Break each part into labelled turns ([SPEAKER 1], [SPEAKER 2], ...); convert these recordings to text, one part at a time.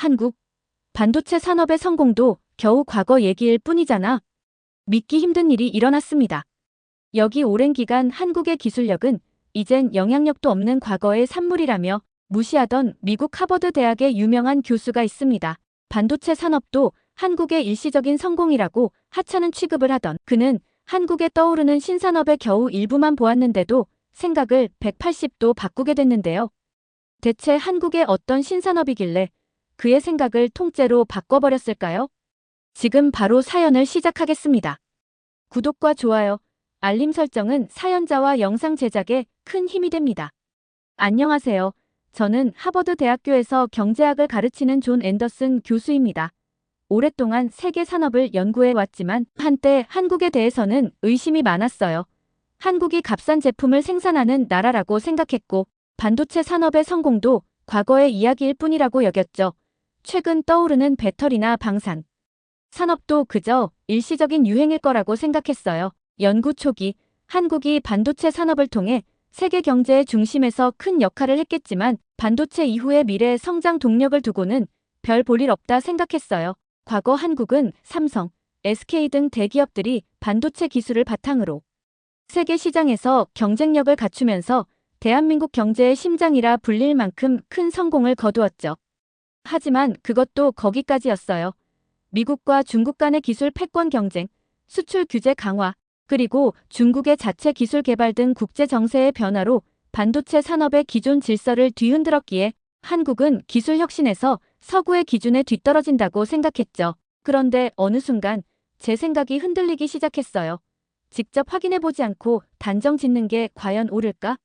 [SPEAKER 1] 한국 반도체 산업의 성공도 겨우 과거 얘기일 뿐이잖아. 믿기 힘든 일이 일어났습니다. 여기 오랜 기간 한국의 기술력은 이젠 영향력도 없는 과거의 산물이라며 무시하던 미국 하버드 대학의 유명한 교수가 있습니다. 반도체 산업도 한국의 일시적인 성공이라고 하찮은 취급을 하던 그는 한국에 떠오르는 신산업의 겨우 일부만 보았는데도 생각을 180도 바꾸게 됐는데요. 대체 한국의 어떤 신산업이길래 그의 생각을 통째로 바꿔버렸을까요? 지금 바로 사연을 시작하겠습니다. 구독과 좋아요, 알림 설정은 사연자와 영상 제작에 큰 힘이 됩니다. 안녕하세요. 저는 하버드 대학교에서 경제학을 가르치는 존 앤더슨 교수입니다. 오랫동안 세계 산업을 연구해 왔지만 한때 한국에 대해서는 의심이 많았어요. 한국이 값싼 제품을 생산하는 나라라고 생각했고 반도체 산업의 성공도 과거의 이야기일 뿐이라고 여겼죠. 최근 떠오르는 배터리나 방산 산업도 그저 일시적인 유행일 거라고 생각했어요. 연구 초기 한국이 반도체 산업을 통해 세계 경제의 중심에서 큰 역할을 했겠지만 반도체 이후의 미래 성장 동력을 두고는 별 볼 일 없다 생각했어요. 과거 한국은 삼성, SK 등 대기업들이 반도체 기술을 바탕으로 세계 시장에서 경쟁력을 갖추면서 대한민국 경제의 심장이라 불릴 만큼 큰 성공을 거두었죠. 하지만 그것도 거기까지였어요. 미국과 중국 간의 기술 패권 경쟁, 수출 규제 강화, 그리고 중국의 자체 기술 개발 등 국제 정세의 변화로 반도체 산업의 기존 질서를 뒤흔들었기에 한국은 기술 혁신에서 서구의 기준에 뒤떨어진다고 생각했죠. 그런데 어느 순간 제 생각이 흔들리기 시작했어요. 직접 확인해보지 않고 단정 짓는 게 과연 옳을까?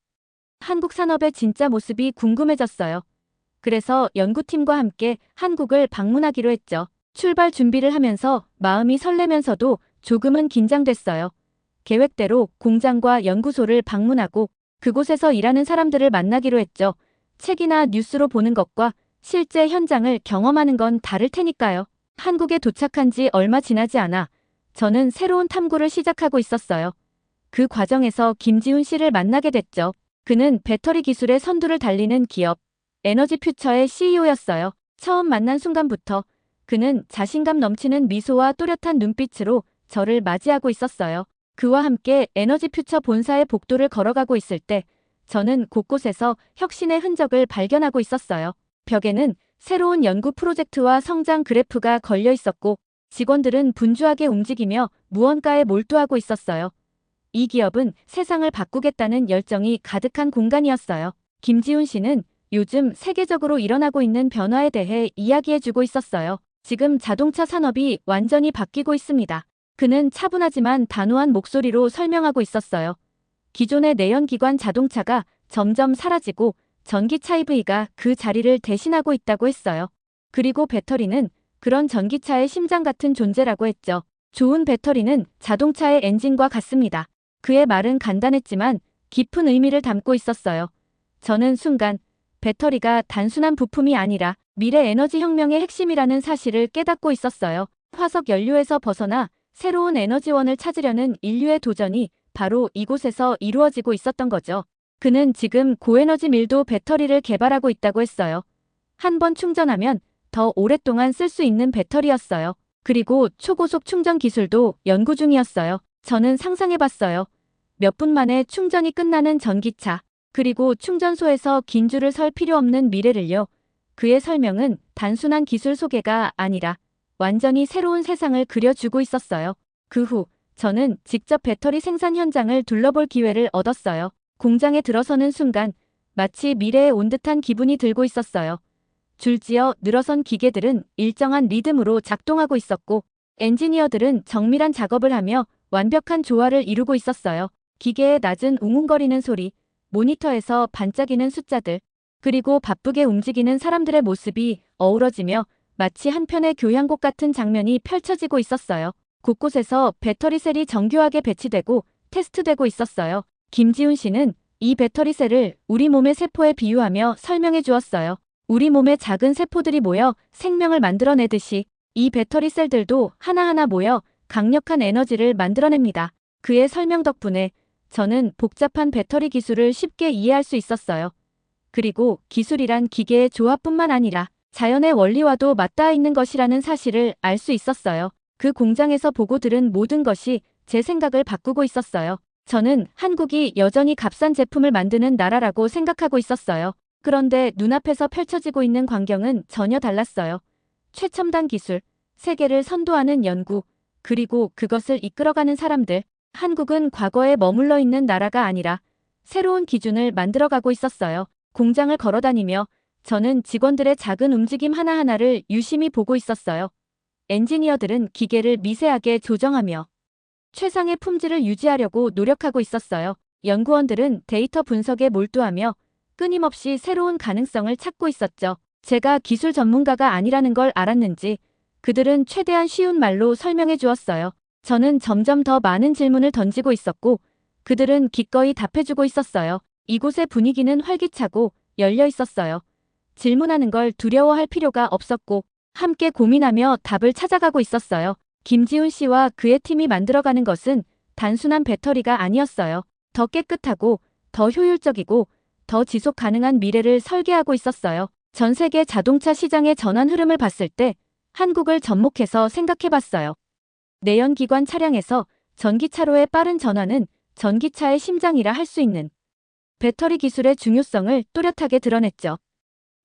[SPEAKER 1] 한국 산업의 진짜 모습이 궁금해졌어요. 그래서 연구팀과 함께 한국을 방문하기로 했죠. 출발 준비를 하면서 마음이 설레면서도 조금은 긴장됐어요. 계획대로 공장과 연구소를 방문하고 그곳에서 일하는 사람들을 만나기로 했죠. 책이나 뉴스로 보는 것과 실제 현장을 경험하는 건 다를 테니까요. 한국에 도착한 지 얼마 지나지 않아 저는 새로운 탐구를 시작하고 있었어요. 그 과정에서 김지훈 씨를 만나게 됐죠. 그는 배터리 기술의 선두를 달리는 기업 에너지 퓨처의 CEO였어요. 처음 만난 순간부터 그는 자신감 넘치는 미소와 또렷한 눈빛으로 저를 맞이하고 있었어요. 그와 함께 에너지 퓨처 본사의 복도를 걸어가고 있을 때 저는 곳곳에서 혁신의 흔적을 발견하고 있었어요. 벽에는 새로운 연구 프로젝트와 성장 그래프가 걸려 있었고 직원들은 분주하게 움직이며 무언가에 몰두하고 있었어요. 이 기업은 세상을 바꾸겠다는 열정이 가득한 공간이었어요. 김지훈 씨는 요즘 세계적으로 일어나고 있는 변화에 대해 이야기해주고 있었어요. 지금 자동차 산업이 완전히 바뀌고 있습니다. 그는 차분하지만 단호한 목소리로 설명하고 있었어요. 기존의 내연기관 자동차가 점점 사라지고 전기차 EV가 그 자리를 대신하고 있다고 했어요. 그리고 배터리는 그런 전기차의 심장 같은 존재라고 했죠. 좋은 배터리는 자동차의 엔진과 같습니다. 그의 말은 간단했지만 깊은 의미를 담고 있었어요. 저는 순간 배터리가 단순한 부품이 아니라 미래 에너지 혁명의 핵심이라는 사실을 깨닫고 있었어요. 화석 연료에서 벗어나 새로운 에너지원을 찾으려는 인류의 도전이 바로 이곳에서 이루어지고 있었던 거죠. 그는 지금 고에너지 밀도 배터리를 개발하고 있다고 했어요. 한 번 충전하면 더 오랫동안 쓸 수 있는 배터리였어요. 그리고 초고속 충전 기술도 연구 중이었어요. 저는 상상해봤어요. 몇 분 만에 충전이 끝나는 전기차, 그리고 충전소에서 긴 줄을 설 필요 없는 미래를요. 그의 설명은 단순한 기술 소개가 아니라 완전히 새로운 세상을 그려주고 있었어요. 그 후 저는 직접 배터리 생산 현장을 둘러볼 기회를 얻었어요. 공장에 들어서는 순간 마치 미래에 온 듯한 기분이 들고 있었어요. 줄지어 늘어선 기계들은 일정한 리듬으로 작동하고 있었고 엔지니어들은 정밀한 작업을 하며 완벽한 조화를 이루고 있었어요. 기계의 낮은 웅웅거리는 소리, 모니터에서 반짝이는 숫자들, 그리고 바쁘게 움직이는 사람들의 모습이 어우러지며 마치 한편의 교향곡 같은 장면이 펼쳐지고 있었어요. 곳곳에서 배터리 셀이 정교하게 배치되고 테스트되고 있었어요. 김지훈 씨는 이 배터리 셀을 우리 몸의 세포에 비유하며 설명해 주었어요. 우리 몸의 작은 세포들이 모여 생명을 만들어내듯이 이 배터리 셀들도 하나하나 모여 강력한 에너지를 만들어냅니다. 그의 설명 덕분에 저는 복잡한 배터리 기술을 쉽게 이해할 수 있었어요. 그리고 기술이란 기계의 조합뿐만 아니라 자연의 원리와도 맞닿아 있는 것이라는 사실을 알 수 있었어요. 그 공장에서 보고 들은 모든 것이 제 생각을 바꾸고 있었어요. 저는 한국이 여전히 값싼 제품을 만드는 나라라고 생각하고 있었어요. 그런데 눈앞에서 펼쳐지고 있는 광경은 전혀 달랐어요. 최첨단 기술, 세계를 선도하는 연구, 그리고 그것을 이끌어가는 사람들. 한국은 과거에 머물러 있는 나라가 아니라 새로운 기준을 만들어가고 있었어요. 공장을 걸어다니며 저는 직원들의 작은 움직임 하나하나를 유심히 보고 있었어요. 엔지니어들은 기계를 미세하게 조정하며 최상의 품질을 유지하려고 노력하고 있었어요. 연구원들은 데이터 분석에 몰두하며 끊임없이 새로운 가능성을 찾고 있었죠. 제가 기술 전문가가 아니라는 걸 알았는지 그들은 최대한 쉬운 말로 설명해 주었어요. 저는 점점 더 많은 질문을 던지고 있었고 그들은 기꺼이 답해주고 있었어요. 이곳의 분위기는 활기차고 열려 있었어요. 질문하는 걸 두려워할 필요가 없었고 함께 고민하며 답을 찾아가고 있었어요. 김지훈 씨와 그의 팀이 만들어가는 것은 단순한 배터리가 아니었어요. 더 깨끗하고 더 효율적이고 더 지속 가능한 미래를 설계하고 있었어요. 전 세계 자동차 시장의 전환 흐름을 봤을 때 한국을 접목해서 생각해 봤어요. 내연기관 차량에서 전기차로의 빠른 전환은 전기차의 심장이라 할 수 있는 배터리 기술의 중요성을 또렷하게 드러냈죠.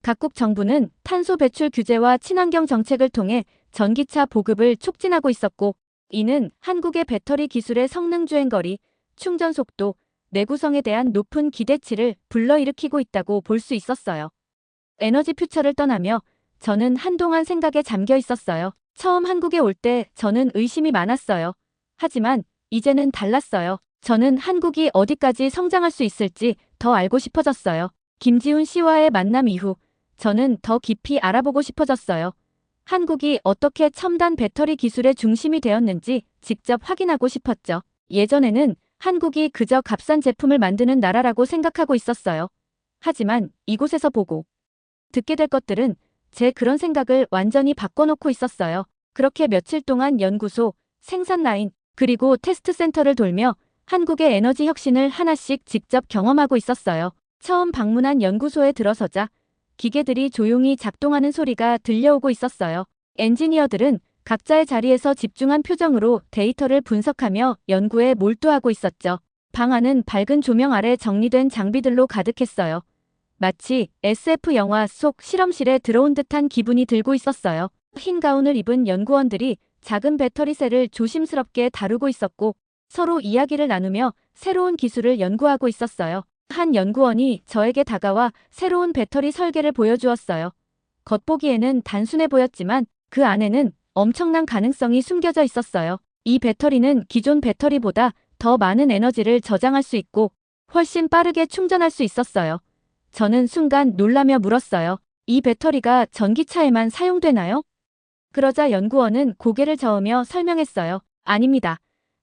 [SPEAKER 1] 각국 정부는 탄소 배출 규제와 친환경 정책을 통해 전기차 보급을 촉진하고 있었고, 이는 한국의 배터리 기술의 성능 주행거리, 충전 속도, 내구성에 대한 높은 기대치를 불러일으키고 있다고 볼 수 있었어요. 에너지 퓨처를 떠나며 저는 한동안 생각에 잠겨 있었어요. 처음 한국에 올 때 저는 의심이 많았어요. 하지만 이제는 달랐어요. 저는 한국이 어디까지 성장할 수 있을지 더 알고 싶어졌어요. 김지훈 씨와의 만남 이후 저는 더 깊이 알아보고 싶어졌어요. 한국이 어떻게 첨단 배터리 기술의 중심이 되었는지 직접 확인하고 싶었죠. 예전에는 한국이 그저 값싼 제품을 만드는 나라라고 생각하고 있었어요. 하지만 이곳에서 보고 듣게 될 것들은 제 그런 생각을 완전히 바꿔놓고 있었어요. 그렇게 며칠 동안 연구소, 생산 라인, 그리고 테스트 센터를 돌며 한국의 에너지 혁신을 하나씩 직접 경험하고 있었어요. 처음 방문한 연구소에 들어서자 기계들이 조용히 작동하는 소리가 들려오고 있었어요. 엔지니어들은 각자의 자리에서 집중한 표정으로 데이터를 분석하며 연구에 몰두하고 있었죠. 방 안은 밝은 조명 아래 정리된 장비들로 가득했어요. 마치 SF 영화 속 실험실에 들어온 듯한 기분이 들고 있었어요. 흰 가운을 입은 연구원들이 작은 배터리셀을 조심스럽게 다루고 있었고 서로 이야기를 나누며 새로운 기술을 연구하고 있었어요. 한 연구원이 저에게 다가와 새로운 배터리 설계를 보여주었어요. 겉보기에는 단순해 보였지만 그 안에는 엄청난 가능성이 숨겨져 있었어요. 이 배터리는 기존 배터리보다 더 많은 에너지를 저장할 수 있고 훨씬 빠르게 충전할 수 있었어요. 저는 순간 놀라며 물었어요. 이 배터리가 전기차에만 사용되나요? 그러자 연구원은 고개를 저으며 설명했어요. 아닙니다.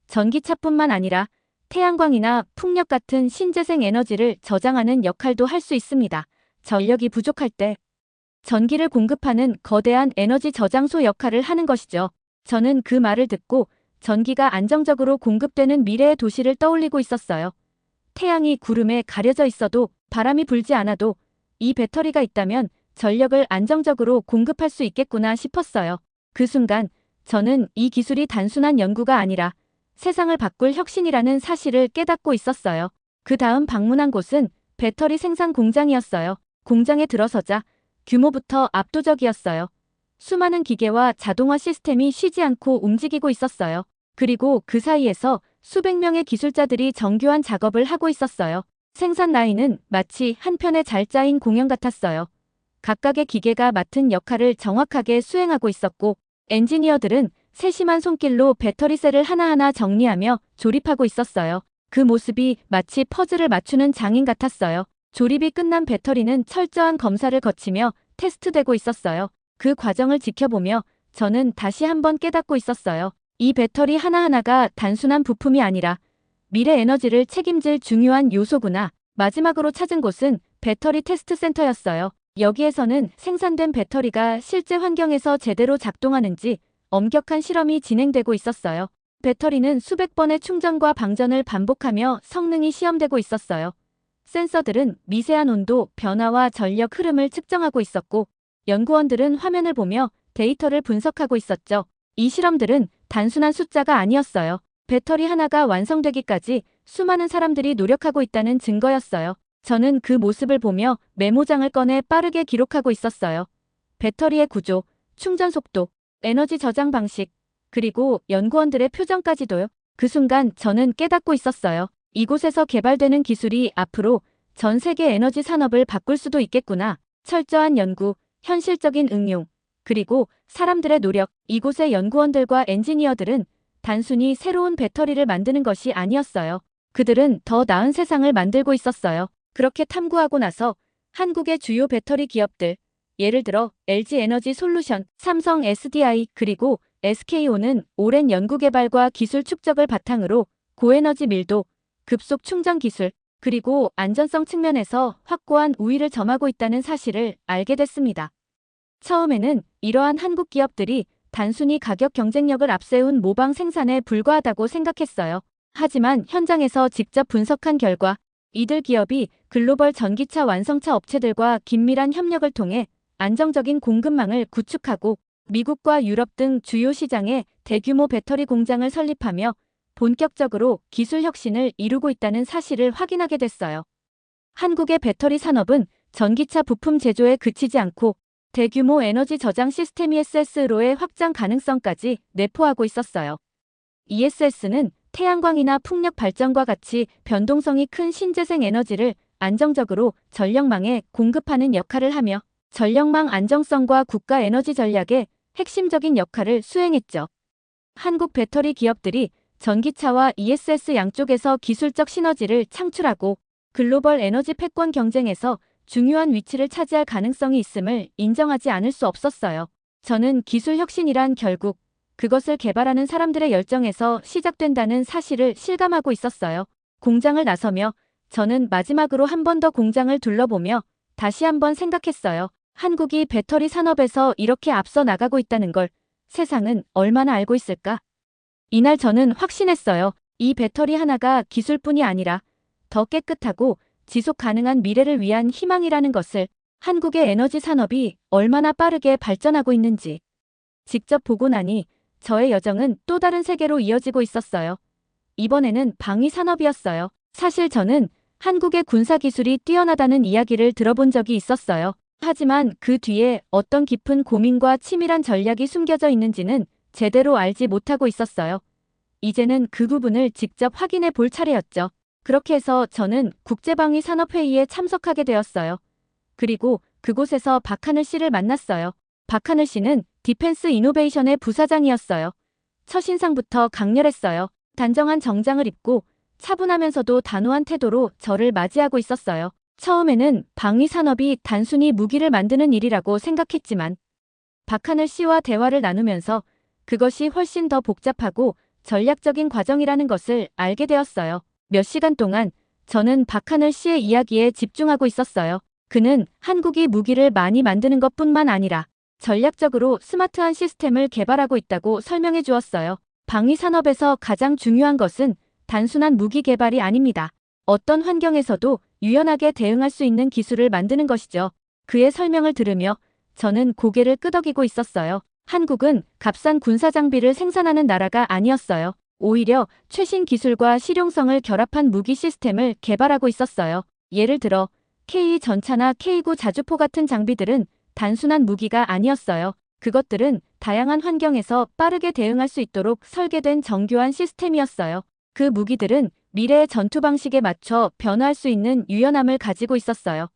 [SPEAKER 1] 전기차뿐만 아니라 태양광이나 풍력 같은 신재생 에너지를 저장하는 역할도 할 수 있습니다. 전력이 부족할 때 전기를 공급하는 거대한 에너지 저장소 역할을 하는 것이죠. 저는 그 말을 듣고 전기가 안정적으로 공급되는 미래의 도시를 떠올리고 있었어요. 태양이 구름에 가려져 있어도 바람이 불지 않아도 이 배터리가 있다면 전력을 안정적으로 공급할 수 있겠구나 싶었어요. 그 순간 저는 이 기술이 단순한 연구가 아니라 세상을 바꿀 혁신이라는 사실을 깨닫고 있었어요. 그 다음 방문한 곳은 배터리 생산 공장이었어요. 공장에 들어서자 규모부터 압도적이었어요. 수많은 기계와 자동화 시스템이 쉬지 않고 움직이고 있었어요. 그리고 그 사이에서 수백 명의 기술자들이 정교한 작업을 하고 있었어요. 생산 라인은 마치 한 편의 잘 짜인 공연 같았어요. 각각의 기계가 맡은 역할을 정확하게 수행하고 있었고 엔지니어들은 세심한 손길로 배터리셀을 하나하나 정리하며 조립하고 있었어요. 그 모습이 마치 퍼즐을 맞추는 장인 같았어요. 조립이 끝난 배터리는 철저한 검사를 거치며 테스트되고 있었어요. 그 과정을 지켜보며 저는 다시 한번 깨닫고 있었어요. 이 배터리 하나하나가 단순한 부품이 아니라 미래 에너지를 책임질 중요한 요소구나. 마지막으로 찾은 곳은 배터리 테스트 센터였어요. 여기에서는 생산된 배터리가 실제 환경에서 제대로 작동하는지 엄격한 실험이 진행되고 있었어요. 배터리는 수백 번의 충전과 방전을 반복하며 성능이 시험되고 있었어요. 센서들은 미세한 온도, 변화와 전력 흐름을 측정하고 있었고, 연구원들은 화면을 보며 데이터를 분석하고 있었죠. 이 실험들은 단순한 숫자가 아니었어요. 배터리 하나가 완성되기까지 수많은 사람들이 노력하고 있다는 증거였어요. 저는 그 모습을 보며 메모장을 꺼내 빠르게 기록하고 있었어요. 배터리의 구조, 충전 속도, 에너지 저장 방식, 그리고 연구원들의 표정까지도요. 그 순간 저는 깨닫고 있었어요. 이곳에서 개발되는 기술이 앞으로 전 세계 에너지 산업을 바꿀 수도 있겠구나. 철저한 연구, 현실적인 응용, 그리고 사람들의 노력, 이곳의 연구원들과 엔지니어들은 단순히 새로운 배터리를 만드는 것이 아니었어요. 그들은 더 나은 세상을 만들고 있었어요. 그렇게 탐구하고 나서 한국의 주요 배터리 기업들, 예를 들어 LG 에너지 솔루션, 삼성 SDI 그리고 SK온은 오랜 연구개발과 기술 축적을 바탕으로 고에너지 밀도, 급속 충전 기술, 그리고 안전성 측면에서 확고한 우위를 점하고 있다는 사실을 알게 됐습니다. 처음에는 이러한 한국 기업들이 단순히 가격 경쟁력을 앞세운 모방 생산에 불과하다고 생각했어요. 하지만 현장에서 직접 분석한 결과 이들 기업이 글로벌 전기차 완성차 업체들과 긴밀한 협력을 통해 안정적인 공급망을 구축하고 미국과 유럽 등 주요 시장에 대규모 배터리 공장을 설립하며 본격적으로 기술 혁신을 이루고 있다는 사실을 확인하게 됐어요. 한국의 배터리 산업은 전기차 부품 제조에 그치지 않고 대규모 에너지 저장 시스템 ESS로의 확장 가능성까지 내포하고 있었어요. ESS는 태양광이나 풍력 발전과 같이 변동성이 큰 신재생 에너지를 안정적으로 전력망에 공급하는 역할을 하며 전력망 안정성과 국가 에너지 전략에 핵심적인 역할을 수행했죠. 한국 배터리 기업들이 전기차와 ESS 양쪽에서 기술적 시너지를 창출하고 글로벌 에너지 패권 경쟁에서 중요한 위치를 차지할 가능성이 있음을 인정하지 않을 수 없었어요. 저는 기술 혁신이란 결국 그것을 개발하는 사람들의 열정에서 시작된다는 사실을 실감하고 있었어요. 공장을 나서며 저는 마지막으로 한 번 더 공장을 둘러보며 다시 한 번 생각했어요. 한국이 배터리 산업에서 이렇게 앞서 나가고 있다는 걸 세상은 얼마나 알고 있을까? 이날 저는 확신했어요. 이 배터리 하나가 기술뿐이 아니라 더 깨끗하고 지속 가능한 미래를 위한 희망이라는 것을 한국의 에너지 산업이 얼마나 빠르게 발전하고 있는지 직접 보고 나니 저의 여정은 또 다른 세계로 이어지고 있었어요. 이번에는 방위 산업이었어요. 사실 저는 한국의 군사 기술이 뛰어나다는 이야기를 들어본 적이 있었어요. 하지만 그 뒤에 어떤 깊은 고민과 치밀한 전략이 숨겨져 있는지는 제대로 알지 못하고 있었어요. 이제는 그 부분을 직접 확인해 볼 차례였죠. 그렇게 해서 저는 국제방위 산업회의에 참석하게 되었어요. 그리고 그곳에서 박하늘 씨를 만났어요. 박하늘 씨는 디펜스 이노베이션의 부사장이었어요. 첫 인상부터 강렬했어요. 단정한 정장을 입고 차분하면서도 단호한 태도로 저를 맞이하고 있었어요. 처음에는 방위 산업이 단순히 무기를 만드는 일이라고 생각했지만 박하늘 씨와 대화를 나누면서 그것이 훨씬 더 복잡하고 전략적인 과정이라는 것을 알게 되었어요. 몇 시간 동안 저는 박하늘 씨의 이야기에 집중하고 있었어요. 그는 한국이 무기를 많이 만드는 것 뿐만 아니라 전략적으로 스마트한 시스템을 개발하고 있다고 설명해 주었어요. 방위 산업에서 가장 중요한 것은 단순한 무기 개발이 아닙니다. 어떤 환경에서도 유연하게 대응할 수 있는 기술을 만드는 것이죠. 그의 설명을 들으며 저는 고개를 끄덕이고 있었어요. 한국은 값싼 군사 장비를 생산하는 나라가 아니었어요. 오히려 최신 기술과 실용성을 결합한 무기 시스템을 개발하고 있었어요. 예를 들어 K 전차나 K9 자주포 같은 장비들은 단순한 무기가 아니었어요. 그것들은 다양한 환경에서 빠르게 대응할 수 있도록 설계된 정교한 시스템이었어요. 그 무기들은 미래의 전투 방식에 맞춰 변화할 수 있는 유연함을 가지고 있었어요.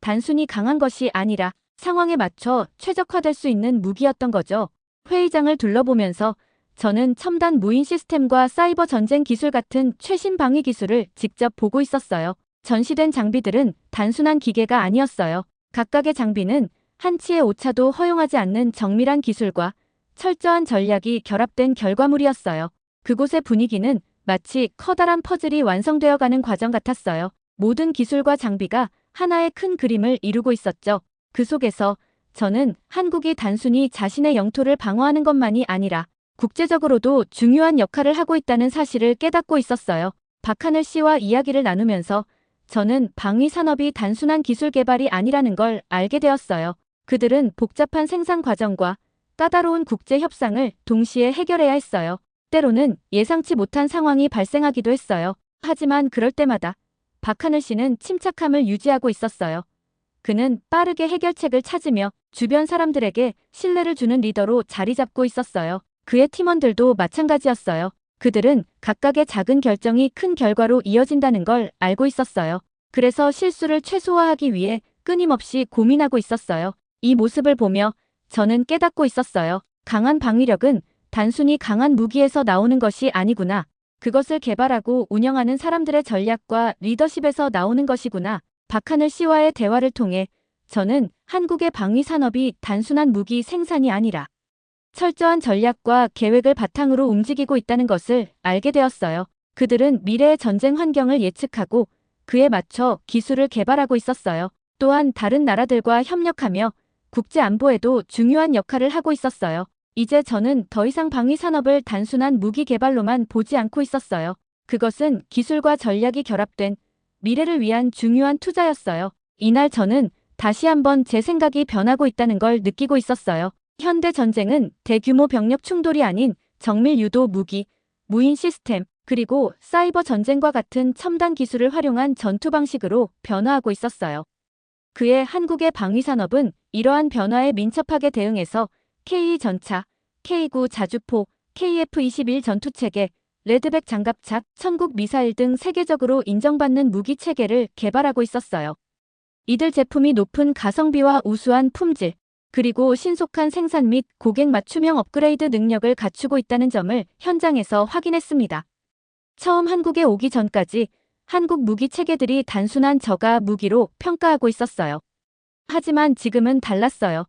[SPEAKER 1] 단순히 강한 것이 아니라 상황에 맞춰 최적화될 수 있는 무기였던 거죠. 회의장을 둘러보면서 저는 첨단 무인 시스템과 사이버 전쟁 기술 같은 최신 방위 기술을 직접 보고 있었어요. 전시된 장비들은 단순한 기계가 아니었어요. 각각의 장비는 한치의 오차도 허용하지 않는 정밀한 기술과 철저한 전략이 결합된 결과물이었어요. 그곳의 분위기는 마치 커다란 퍼즐이 완성되어 가는 과정 같았어요. 모든 기술과 장비가 하나의 큰 그림을 이루고 있었죠. 그 속에서 저는 한국이 단순히 자신의 영토를 방어하는 것만이 아니라 국제적으로도 중요한 역할을 하고 있다는 사실을 깨닫고 있었어요. 박하늘 씨와 이야기를 나누면서 저는 방위 산업이 단순한 기술 개발이 아니라는 걸 알게 되었어요. 그들은 복잡한 생산 과정과 까다로운 국제 협상을 동시에 해결해야 했어요. 때로는 예상치 못한 상황이 발생하기도 했어요. 하지만 그럴 때마다 박하늘 씨는 침착함을 유지하고 있었어요. 그는 빠르게 해결책을 찾으며 주변 사람들에게 신뢰를 주는 리더로 자리 잡고 있었어요. 그의 팀원들도 마찬가지였어요. 그들은 각각의 작은 결정이 큰 결과로 이어진다는 걸 알고 있었어요. 그래서 실수를 최소화하기 위해 끊임없이 고민하고 있었어요. 이 모습을 보며 저는 깨닫고 있었어요. 강한 방위력은 단순히 강한 무기에서 나오는 것이 아니구나. 그것을 개발하고 운영하는 사람들의 전략과 리더십에서 나오는 것이구나. 박하늘 씨와의 대화를 통해 저는 한국의 방위 산업이 단순한 무기 생산이 아니라 철저한 전략과 계획을 바탕으로 움직이고 있다는 것을 알게 되었어요. 그들은 미래의 전쟁 환경을 예측하고 그에 맞춰 기술을 개발하고 있었어요. 또한 다른 나라들과 협력하며 국제 안보에도 중요한 역할을 하고 있었어요. 이제 저는 더 이상 방위 산업을 단순한 무기 개발로만 보지 않고 있었어요. 그것은 기술과 전략이 결합된 미래를 위한 중요한 투자였어요. 이날 저는 다시 한번 제 생각이 변하고 있다는 걸 느끼고 있었어요. 현대 전쟁은 대규모 병력 충돌이 아닌 정밀 유도 무기, 무인 시스템, 그리고 사이버 전쟁과 같은 첨단 기술을 활용한 전투 방식으로 변화하고 있었어요. 그의 한국의 방위 산업은 이러한 변화에 민첩하게 대응해서 K 전차, K9 자주포, KF-21 전투체계, 레드백 장갑차, 천국 미사일 등 세계적으로 인정받는 무기 체계를 개발하고 있었어요. 이들 제품이 높은 가성비와 우수한 품질, 그리고 신속한 생산 및 고객 맞춤형 업그레이드 능력을 갖추고 있다는 점을 현장에서 확인했습니다. 처음 한국에 오기 전까지 한국 무기 체계들이 단순한 저가 무기로 평가하고 있었어요. 하지만 지금은 달랐어요.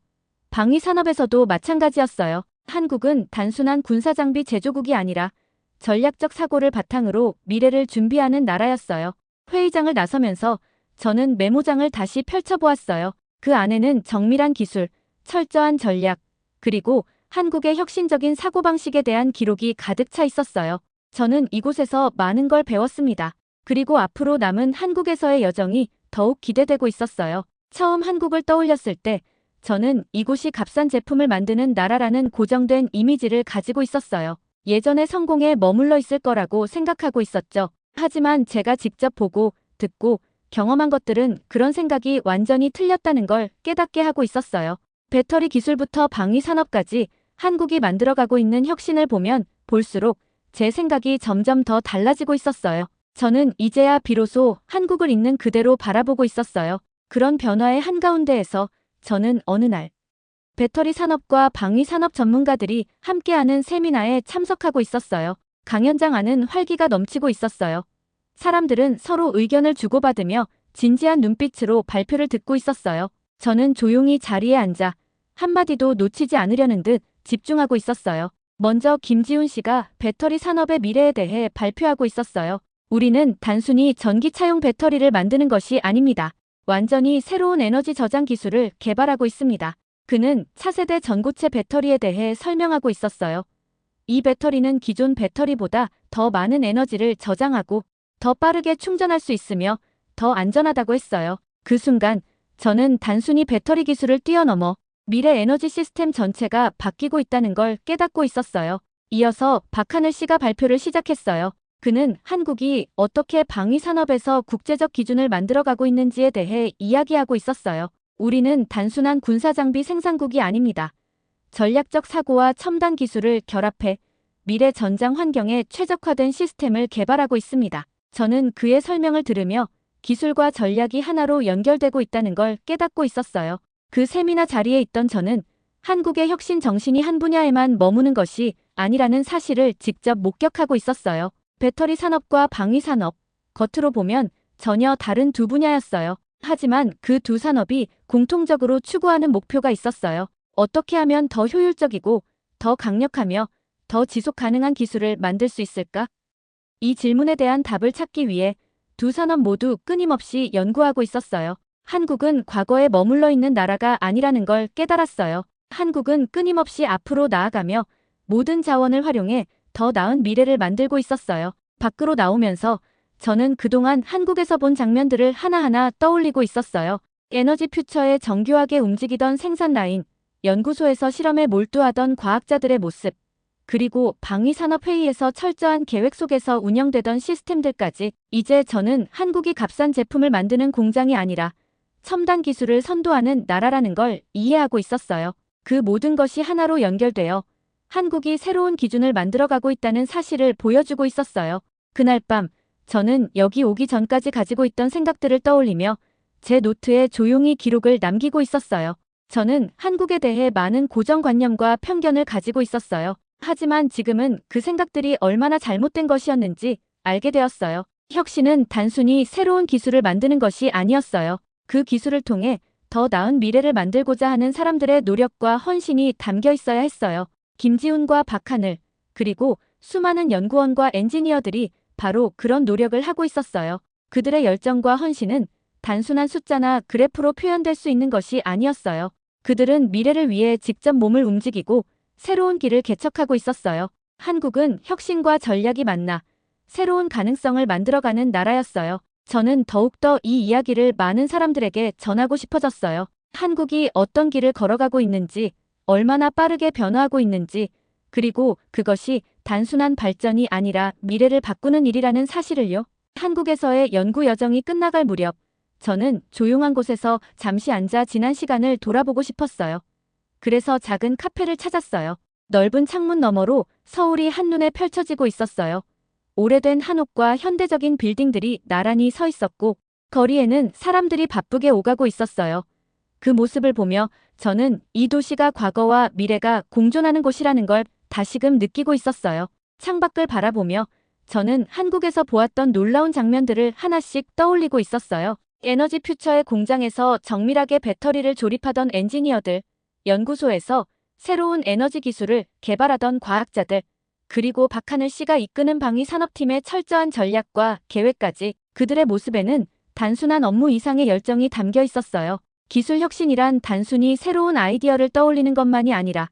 [SPEAKER 1] 방위 산업에서도 마찬가지였어요. 한국은 단순한 군사 장비 제조국이 아니라 전략적 사고를 바탕으로 미래를 준비하는 나라였어요. 회의장을 나서면서 저는 메모장을 다시 펼쳐보았어요. 그 안에는 정밀한 기술, 철저한 전략, 그리고 한국의 혁신적인 사고방식에 대한 기록이 가득 차 있었어요. 저는 이곳에서 많은 걸 배웠습니다. 그리고 앞으로 남은 한국에서의 여정이 더욱 기대되고 있었어요. 처음 한국을 떠올렸을 때 저는 이곳이 값싼 제품을 만드는 나라라는 고정된 이미지를 가지고 있었어요. 예전의 성공에 머물러 있을 거라고 생각하고 있었죠. 하지만 제가 직접 보고 듣고 경험한 것들은 그런 생각이 완전히 틀렸다는 걸 깨닫게 하고 있었어요. 배터리 기술부터 방위 산업까지 한국이 만들어가고 있는 혁신을 보면 볼수록 제 생각이 점점 더 달라지고 있었어요. 저는 이제야 비로소 한국을 있는 그대로 바라보고 있었어요. 그런 변화의 한가운데에서 저는 어느 날 배터리 산업과 방위 산업 전문가들이 함께하는 세미나에 참석하고 있었어요. 강연장 안은 활기가 넘치고 있었어요. 사람들은 서로 의견을 주고받으며 진지한 눈빛으로 발표를 듣고 있었어요. 저는 조용히 자리에 앉아 한마디도 놓치지 않으려는 듯 집중하고 있었어요. 먼저 김지훈 씨가 배터리 산업의 미래에 대해 발표하고 있었어요. 우리는 단순히 전기차용 배터리를 만드는 것이 아닙니다. 완전히 새로운 에너지 저장 기술을 개발하고 있습니다. 그는 차세대 전고체 배터리에 대해 설명하고 있었어요. 이 배터리는 기존 배터리보다 더 많은 에너지를 저장하고 더 빠르게 충전할 수 있으며 더 안전하다고 했어요. 그 순간 저는 단순히 배터리 기술을 뛰어넘어 미래 에너지 시스템 전체가 바뀌고 있다는 걸 깨닫고 있었어요. 이어서 박하늘 씨가 발표를 시작했어요. 그는 한국이 어떻게 방위 산업에서 국제적 기준을 만들어가고 있는지에 대해 이야기하고 있었어요. 우리는 단순한 군사장비 생산국이 아닙니다. 전략적 사고와 첨단 기술을 결합해 미래 전장 환경에 최적화된 시스템을 개발하고 있습니다. 저는 그의 설명을 들으며 기술과 전략이 하나로 연결되고 있다는 걸 깨닫고 있었어요. 그 세미나 자리에 있던 저는 한국의 혁신 정신이 한 분야에만 머무는 것이 아니라는 사실을 직접 목격하고 있었어요. 배터리 산업과 방위 산업, 겉으로 보면 전혀 다른 두 분야였어요. 하지만 그 두 산업이 공통적으로 추구하는 목표가 있었어요. 어떻게 하면 더 효율적이고 더 강력하며 더 지속 가능한 기술을 만들 수 있을까? 이 질문에 대한 답을 찾기 위해 두 산업 모두 끊임없이 연구하고 있었어요. 한국은 과거에 머물러 있는 나라가 아니라는 걸 깨달았어요. 한국은 끊임없이 앞으로 나아가며 모든 자원을 활용해 더 나은 미래를 만들고 있었어요. 밖으로 나오면서 저는 그동안 한국에서 본 장면들을 하나하나 떠올리고 있었어요. 에너지 퓨처의 정교하게 움직이던 생산 라인, 연구소에서 실험에 몰두하던 과학자들의 모습, 그리고 방위산업회의에서 철저한 계획 속에서 운영되던 시스템들까지 이제 저는 한국이 값싼 제품을 만드는 공장이 아니라 첨단 기술을 선도하는 나라라는 걸 이해하고 있었어요. 그 모든 것이 하나로 연결되어 한국이 새로운 기준을 만들어가고 있다는 사실을 보여주고 있었어요. 그날 밤, 저는 여기 오기 전까지 가지고 있던 생각들을 떠올리며 제 노트에 조용히 기록을 남기고 있었어요. 저는 한국에 대해 많은 고정관념과 편견을 가지고 있었어요. 하지만 지금은 그 생각들이 얼마나 잘못된 것이었는지 알게 되었어요. 혁신은 단순히 새로운 기술을 만드는 것이 아니었어요. 그 기술을 통해 더 나은 미래를 만들고자 하는 사람들의 노력과 헌신이 담겨 있어야 했어요. 김지훈과 박하늘, 그리고 수많은 연구원과 엔지니어들이 바로 그런 노력을 하고 있었어요. 그들의 열정과 헌신은 단순한 숫자나 그래프로 표현될 수 있는 것이 아니었어요. 그들은 미래를 위해 직접 몸을 움직이고 새로운 길을 개척하고 있었어요. 한국은 혁신과 전략이 만나 새로운 가능성을 만들어가는 나라였어요. 저는 더욱더 이 이야기를 많은 사람들에게 전하고 싶어졌어요. 한국이 어떤 길을 걸어가고 있는지, 얼마나 빠르게 변화하고 있는지, 그리고 그것이 단순한 발전이 아니라 미래를 바꾸는 일이라는 사실을요. 한국에서의 연구 여정이 끝나갈 무렵, 저는 조용한 곳에서 잠시 앉아 지난 시간을 돌아보고 싶었어요. 그래서 작은 카페를 찾았어요. 넓은 창문 너머로 서울이 한눈에 펼쳐지고 있었어요. 오래된 한옥과 현대적인 빌딩들이 나란히 서 있었고, 거리에는 사람들이 바쁘게 오가고 있었어요. 그 모습을 보며 저는 이 도시가 과거와 미래가 공존하는 곳이라는 걸 다시금 느끼고 있었어요. 창밖을 바라보며 저는 한국에서 보았던 놀라운 장면들을 하나씩 떠올리고 있었어요. 에너지 퓨처의 공장에서 정밀하게 배터리를 조립하던 엔지니어들, 연구소에서 새로운 에너지 기술을 개발하던 과학자들, 그리고 박하늘 씨가 이끄는 방위 산업팀의 철저한 전략과 계획까지 그들의 모습에는 단순한 업무 이상의 열정이 담겨 있었어요. 기술 혁신이란 단순히 새로운 아이디어를 떠올리는 것만이 아니라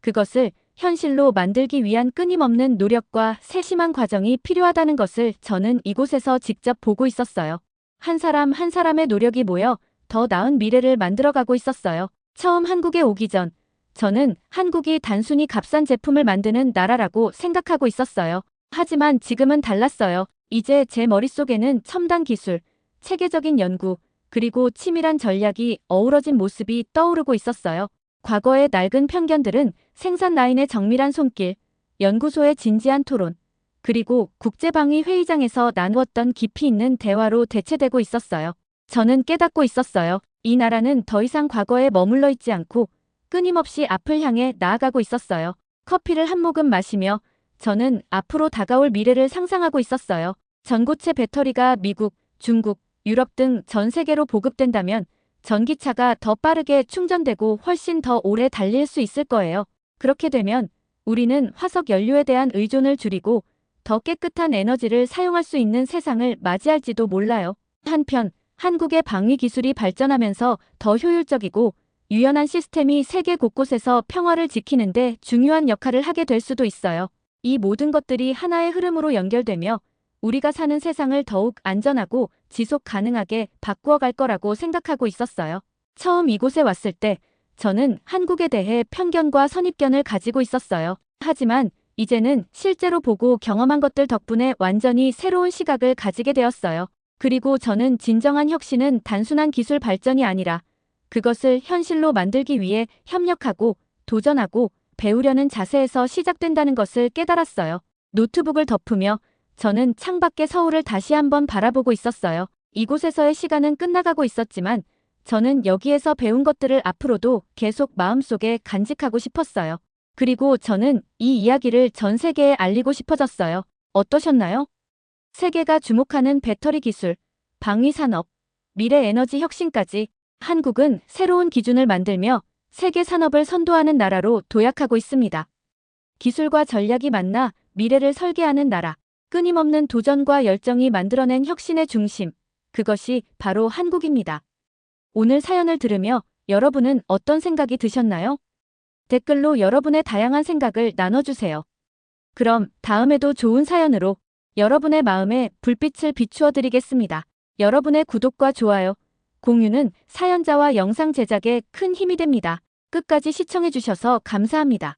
[SPEAKER 1] 그것을 현실로 만들기 위한 끊임없는 노력과 세심한 과정이 필요하다는 것을 저는 이곳에서 직접 보고 있었어요. 한 사람 한 사람의 노력이 모여 더 나은 미래를 만들어가고 있었어요. 처음 한국에 오기 전 저는 한국이 단순히 값싼 제품을 만드는 나라라고 생각하고 있었어요. 하지만 지금은 달랐어요. 이제 제 머릿속에는 첨단 기술, 체계적인 연구, 그리고 치밀한 전략이 어우러진 모습이 떠오르고 있었어요. 과거의 낡은 편견들은 생산 라인의 정밀한 손길, 연구소의 진지한 토론, 그리고 국제방위 회의장에서 나누었던 깊이 있는 대화로 대체되고 있었어요. 저는 깨닫고 있었어요. 이 나라는 더 이상 과거에 머물러 있지 않고 끊임없이 앞을 향해 나아가고 있었어요. 커피를 한 모금 마시며 저는 앞으로 다가올 미래를 상상하고 있었어요. 전고체 배터리가 미국, 중국, 유럽 등 전 세계로 보급된다면 전기차가 더 빠르게 충전되고 훨씬 더 오래 달릴 수 있을 거예요. 그렇게 되면 우리는 화석 연료에 대한 의존을 줄이고 더 깨끗한 에너지를 사용할 수 있는 세상을 맞이할지도 몰라요. 한편 한국의 방위 기술이 발전하면서 더 효율적이고 유연한 시스템이 세계 곳곳에서 평화를 지키는 데 중요한 역할을 하게 될 수도 있어요. 이 모든 것들이 하나의 흐름으로 연결되며 우리가 사는 세상을 더욱 안전하고 지속 가능하게 바꾸어 갈 거라고 생각하고 있었어요. 처음 이곳에 왔을 때 저는 한국에 대해 편견과 선입견을 가지고 있었어요. 하지만 이제는 실제로 보고 경험한 것들 덕분에 완전히 새로운 시각을 가지게 되었어요. 그리고 저는 진정한 혁신은 단순한 기술 발전이 아니라 그것을 현실로 만들기 위해 협력하고 도전하고 배우려는 자세에서 시작된다는 것을 깨달았어요. 노트북을 덮으며 저는 창밖의 서울을 다시 한번 바라보고 있었어요. 이곳에서의 시간은 끝나가고 있었지만 저는 여기에서 배운 것들을 앞으로도 계속 마음속에 간직하고 싶었어요. 그리고 저는 이 이야기를 전 세계에 알리고 싶어졌어요. 어떠셨나요? 세계가 주목하는 배터리 기술, 방위 산업, 미래 에너지 혁신까지 한국은 새로운 기준을 만들며 세계 산업을 선도하는 나라로 도약하고 있습니다. 기술과 전략이 만나 미래를 설계하는 나라, 끊임없는 도전과 열정이 만들어낸 혁신의 중심, 그것이 바로 한국입니다. 오늘 사연을 들으며 여러분은 어떤 생각이 드셨나요? 댓글로 여러분의 다양한 생각을 나눠주세요. 그럼 다음에도 좋은 사연으로 여러분의 마음에 불빛을 비추어 드리겠습니다. 여러분의 구독과 좋아요, 공유는 사연자와 영상 제작에 큰 힘이 됩니다. 끝까지 시청해주셔서 감사합니다.